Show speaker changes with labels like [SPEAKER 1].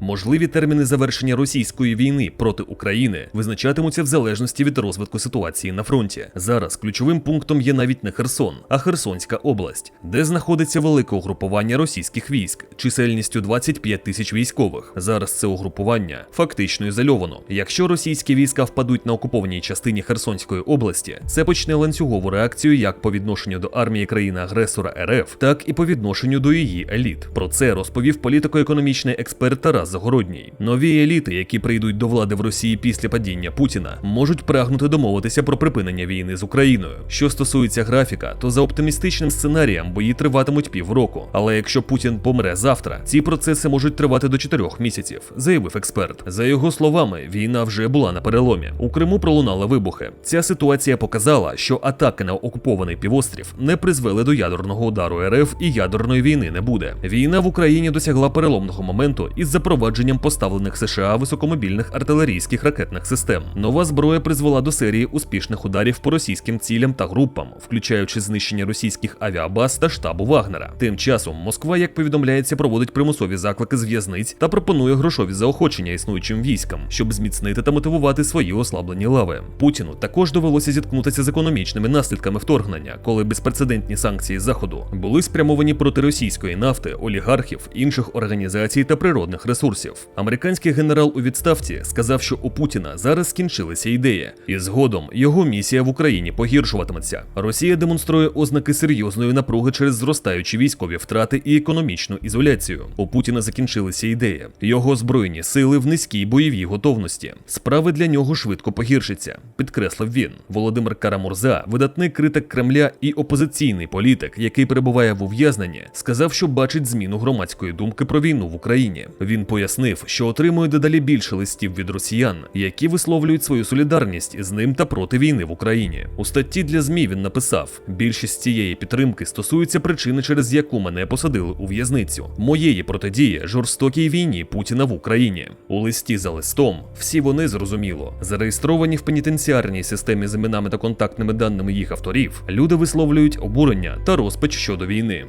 [SPEAKER 1] Можливі терміни завершення російської війни проти України визначатимуться в залежності від розвитку ситуації на фронті. Зараз ключовим пунктом є навіть не Херсон, а Херсонська область, де знаходиться велике угрупування російських військ, чисельністю 25 тисяч військових. Зараз це угрупування фактично ізольовано. Якщо російські війська впадуть на окупованій частині Херсонської області, це почне ланцюгову реакцію як по відношенню до армії країни-агресора РФ, так і по відношенню до її еліт. Про це розповів політико-економічний експерт Тарас Загородній. Нові еліти, які прийдуть до влади в Росії після падіння Путіна, можуть прагнути домовитися про припинення війни з Україною. Що стосується графіка, то за оптимістичним сценарієм бої триватимуть півроку. Але якщо Путін помре завтра, ці процеси можуть тривати до чотирьох місяців, заявив експерт. За його словами, війна вже була на переломі. У Криму пролунали вибухи. Ця ситуація показала, що атаки на окупований півострів не призвели до ядерного удару РФ і ядерної війни не буде. Війна в Україні досягла переломного моменту із запровадженням поставлених США високомобільних артилерійських ракетних систем. Нова зброя призвела до серії успішних ударів по російським цілям та групам, включаючи знищення російських авіабаз та штабу Вагнера. Тим часом Москва, як повідомляється, проводить примусові заклики з в'язниць та пропонує грошові заохочення існуючим військам, щоб зміцнити та мотивувати свої ослаблені лави. Путіну також довелося зіткнутися з економічними наслідками вторгнення, коли безпрецедентні санкції заходу були спрямовані проти російської нафти, олігархів, інших організацій та природних ресурсів. Американський генерал у відставці сказав, що у Путіна зараз скінчилися ідеї, і згодом його місія в Україні погіршуватиметься. Росія демонструє ознаки серйозної напруги через зростаючі військові втрати і економічну ізоляцію. У Путіна закінчилися ідеї. Його збройні сили в низькій бойовій готовності. Справи для нього швидко погіршаться, підкреслив він. Володимир Карамурза, видатний критик Кремля і опозиційний політик, який перебуває в ув'язненні, сказав, що бачить зміну громадської думки про війну в Україні. Він пояснив, що отримує дедалі більше листів від росіян, які висловлюють свою солідарність з ним та проти війни в Україні. У статті для ЗМІ він написав: більшість цієї підтримки стосується причини, через яку мене посадили у в'язницю, моєї протидії жорстокій війні Путіна в Україні. У листі за листом всі вони зрозуміло зареєстровані в пенітенціарній системі з іменами та контактними даними їх авторів. Люди висловлюють обурення та розпач щодо війни.